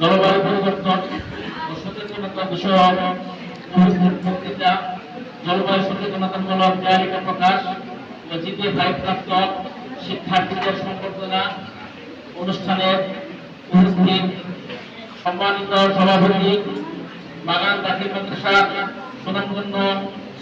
জলবায়ু পরিবর্তন ও সচেতনতা বিষয়ক বক্তৃতা জলবায়ু সচেতনতামূলক তালিকা প্রকাশ ও জিপিএ প্রাপ্ত শিক্ষার্থীদের সম্বর্ধনা অনুষ্ঠানের সম্মানিত সভাপতি, বাগান দাখিল মাদ্রাসা সুনামগঞ্জ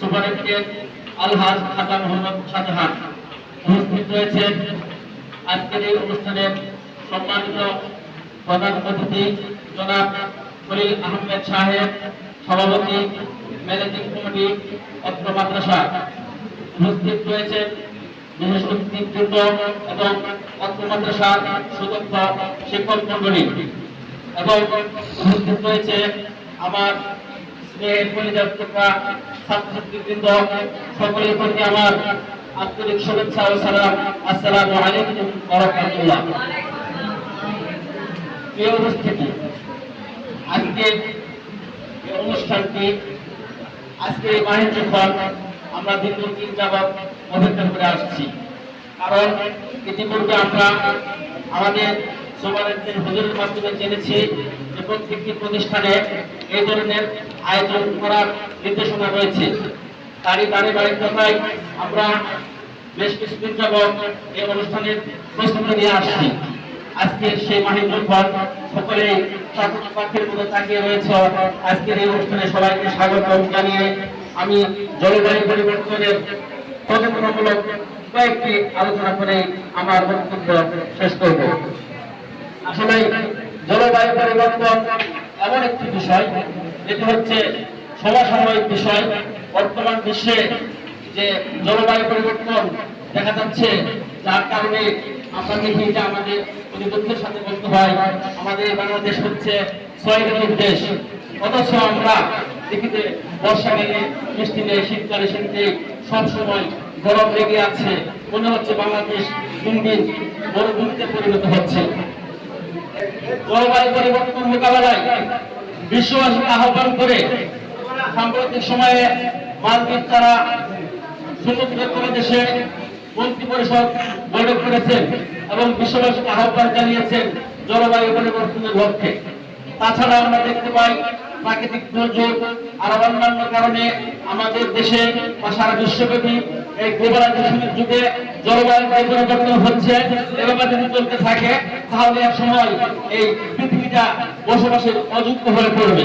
সুপারিনটেন্ডেন্ট আলহাজ খাজা মোহাম্মদ শাহজাহান উপস্থিত রয়েছেন আজকের এই অনুষ্ঠানের সম্মানিত প্রধান অতিথি জনাব খলিল আহমেদ সাহেব, সভাপতি, ম্যানেজিং কমিটি, অত্র মাদ্রাসা উপস্থিত বিশেষ এবং অত্র মাদ্রাসার সুদক্ষ শিক্ষক মন্ডলী এবং উপস্থিত রয়েছে আমার ছাত্রছাত্রীবৃন্দ সকলের প্রতি আমার আন্তরিক শুভেচ্ছা ও সালাম। আসসালামু আলাইকুম ওয়া প্রিয় উপস্থিতি আজকে এই অনুষ্ঠানটি আজকে এই ফল আমরা দীর্ঘদিন যাবৎ অপেক্ষা করে আসছি। কারণ ইতিপূর্বে আমরা আমাদের সমাজের হুজুরের মাধ্যমে জেনেছি যে প্রত্যেকটি প্রতিষ্ঠানে এই ধরনের আয়োজন করার নির্দেশনা রয়েছে। তারই তারই বাড়ির কথায় আমরা বেশ কিছুদিন যাবৎ এই অনুষ্ঠানের প্রস্তুতি নিয়ে আসছি। আজকে সেই মাহিন্দ্র ফল সকলে ছাত্র পাখির মতো তাকিয়ে রয়েছে। আজকের এই অনুষ্ঠানে সবাইকে স্বাগত জানিয়ে আমি জলবায়ু পরিবর্তনের সচেতনামূলক কয়েকটি আলোচনা করে আমার বক্তব্য শেষ করব। আসলে জলবায়ু পরিবর্তন এমন একটি বিষয়, যেটি হচ্ছে সমসাময়িক বিষয়। বর্তমান বিশ্বে যে জলবায়ু পরিবর্তন দেখা যাচ্ছে, যার কারণে আমরা দেখি যে আমাদের অতি দুঃখের সাথে বলতে আমাদের বাংলাদেশ হচ্ছে ছয় ঋতুর দেশ অথচ আমরা দেখি যে বর্ষা গেলে বৃষ্টি নেই শীতকালে শীত সবসময় গরম লেগে আছে। হচ্ছে বাংলাদেশ দিন দিন মরুভূমিতে পরিণত হচ্ছে। জলবায়ু পরিবর্তন মোকাবেলায় বিশ্ববাসীকে আহ্বান করে সাম্প্রতিক সময়ে মালদ্বীপ তারা সমুদ্র দেশে মন্ত্রী পরিষদ বৈঠক করেছেন। এবং বিশ্ববাসীকে আহ্বান জানিয়েছেন, জলবায়ু পরিবর্তনের লক্ষ্যে। তাছাড়া আমরা দেখতে পাই প্রাকৃতিক দুর্যোগ আর অন্যান্য কারণে আমাদের দেশে বা সারা বিশ্বব্যাপী এই গ্লোবালাইজেশনের যুগে জলবায়ু পরিবর্তন হচ্ছে এভাবে যদি চলতে থাকে, তাহলে এক সময় এই পৃথিবীটা বসবাসের অযোগ্য হয়ে পড়বে।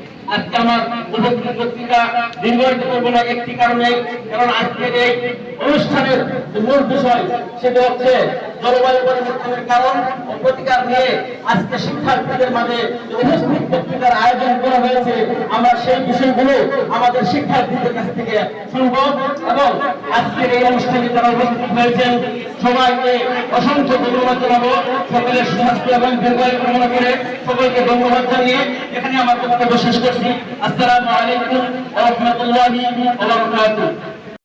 আজকে আমার উপস্থিত বক্তৃতা দীর্ঘায়িত করব না একটি কারণে, কারণ আজকের এই অনুষ্ঠানের মূল বিষয় সেটা হচ্ছে জলবায়ু পরিবর্তনের কারণ ও প্রতিকার নিয়ে আজকে শিক্ষার্থীদের মাঝে উপস্থিত বক্তৃতার আয়োজন করা হয়েছে, আমরা সেই বিষয়গুলো আমাদের শিক্ষার্থীদের কাছ থেকে শুনব এবং আজকের এই অনুষ্ঠানে যারা উপস্থিত হয়েছেন সবাইকে অসংখ্য ধন্যবাদ জানাব। সকলের সুস্বাস্থ্য এবং দীর্ঘায়ু কামনা করে সকলকে ধন্যবাদ জানিয়ে এখানে আমার বক্তব্য শেষ করছি। আসসালামু আলাইকুম রাহমাতুল্লাহি